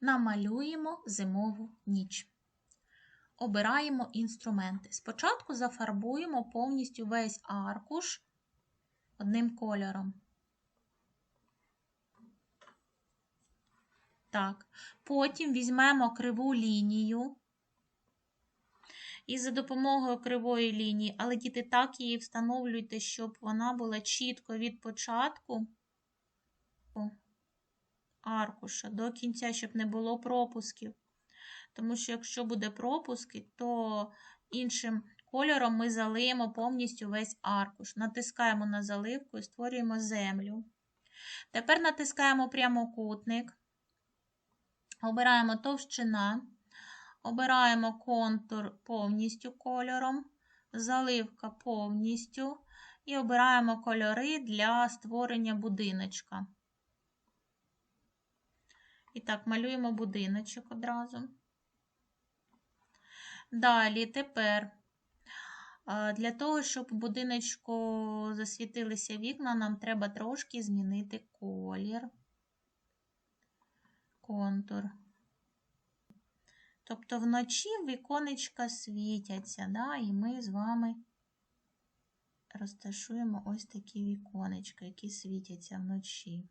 намалюємо зимову ніч. Обираємо інструменти. Спочатку зафарбуємо повністю весь аркуш одним кольором. Так, потім візьмемо криву лінію. І за допомогою кривої лінії, але діти так її встановлюйте, щоб вона була чітко від початку аркуша до кінця, щоб не було пропусків. Тому що, якщо буде пропуски, то іншим кольором ми залиємо повністю весь аркуш. Натискаємо на заливку і створюємо землю. Тепер натискаємо прямокутник, обираємо товщина, обираємо контур повністю кольором, заливка повністю і обираємо кольори для створення будиночка. І так, малюємо будиночок одразу. Далі, тепер, для того, щоб у будиночку засвітилися вікна, нам треба трошки змінити колір, контур. Тобто вночі віконечка світяться, да, і ми з вами розташуємо ось такі віконечка, які світяться вночі.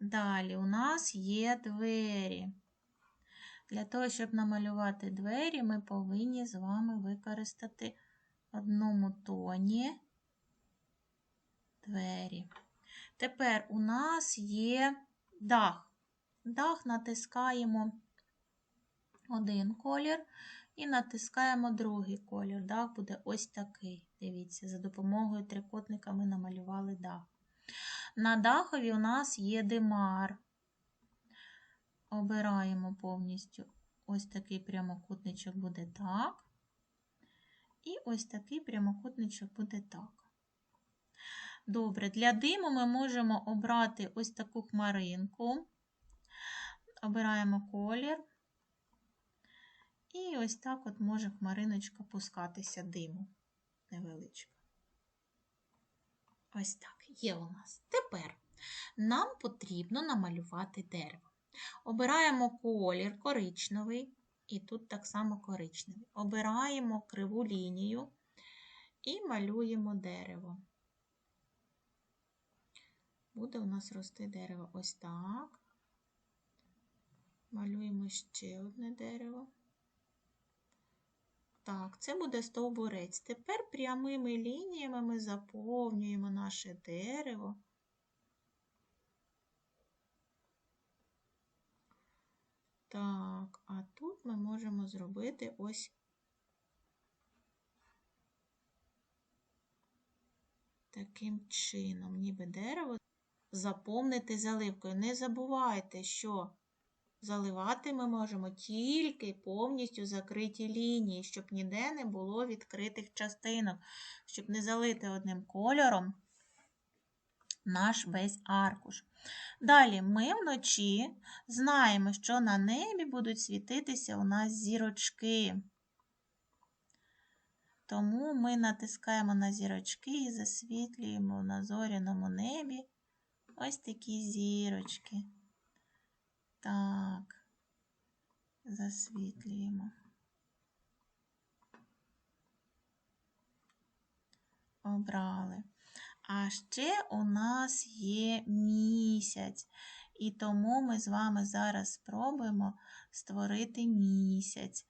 Далі у нас є двері. Для того, щоб намалювати двері, ми повинні з вами використати одному тоні двері. Тепер у нас є дах. Дах натискаємо один колір і натискаємо другий колір. Дах буде ось такий. Дивіться, за допомогою трикутника ми намалювали дах. На дахові у нас є димар. Обираємо повністю ось такий прямокутничок буде так. І ось такий прямокутничок буде так. Добре, для диму ми можемо обрати ось таку хмаринку. Обираємо колір. І ось так от може хмариночка пускатися диму невеличко. Ось так, є у нас. Тепер нам потрібно намалювати дерево. Обираємо колір коричневий, і тут так само коричневий. Обираємо криву лінію і малюємо дерево. Буде у нас рости дерево ось так. Малюємо ще одне дерево. Так, це буде стовбурець. Тепер прямими лініями ми заповнюємо наше дерево. Так, а тут ми можемо зробити ось таким чином, ніби дерево заповнити заливкою. Не забувайте, що заливати ми можемо тільки повністю закриті лінії, щоб ніде не було відкритих частинок, щоб не залити одним кольором наш весь аркуш. Далі ми вночі знаємо, що на небі будуть світитися у нас зірочки. Тому ми натискаємо на зірочки і засвітлюємо на зоряному небі ось такі зірочки. Так, засвітлюємо. Обрали. А ще у нас є місяць. І тому ми з вами зараз спробуємо створити місяць.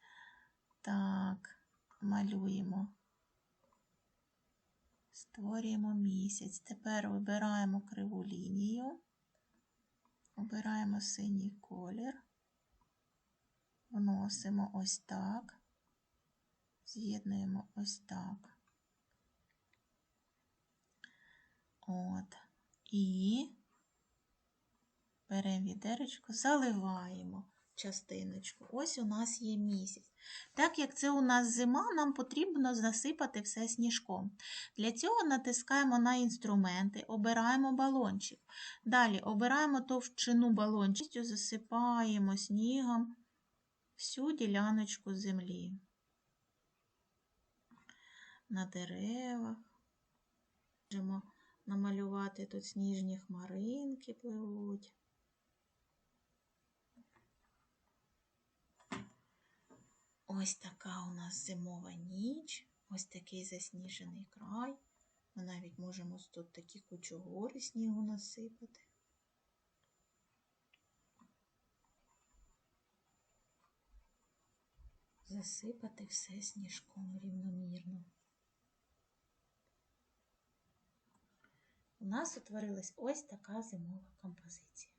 Так, малюємо. Створюємо місяць. Тепер вибираємо криву лінію. Обираємо синій колір, вносимо ось так, з'єднуємо ось так. От. І беремо відеречко, заливаємо частиночку. Ось у нас є місяць. Так як це у нас зима, нам потрібно засипати все сніжком. Для цього натискаємо на інструменти, обираємо балончик. Далі обираємо товщину балончика, засипаємо снігом всю діляночку землі. На деревах. Можемо намалювати тут сніжні хмаринки пливуть. Ось така у нас зимова ніч, ось такий засніжений край. Ми навіть можемо тут такі кучугури снігу насипати. Засипати все сніжком рівномірно. У нас утворилась ось така зимова композиція.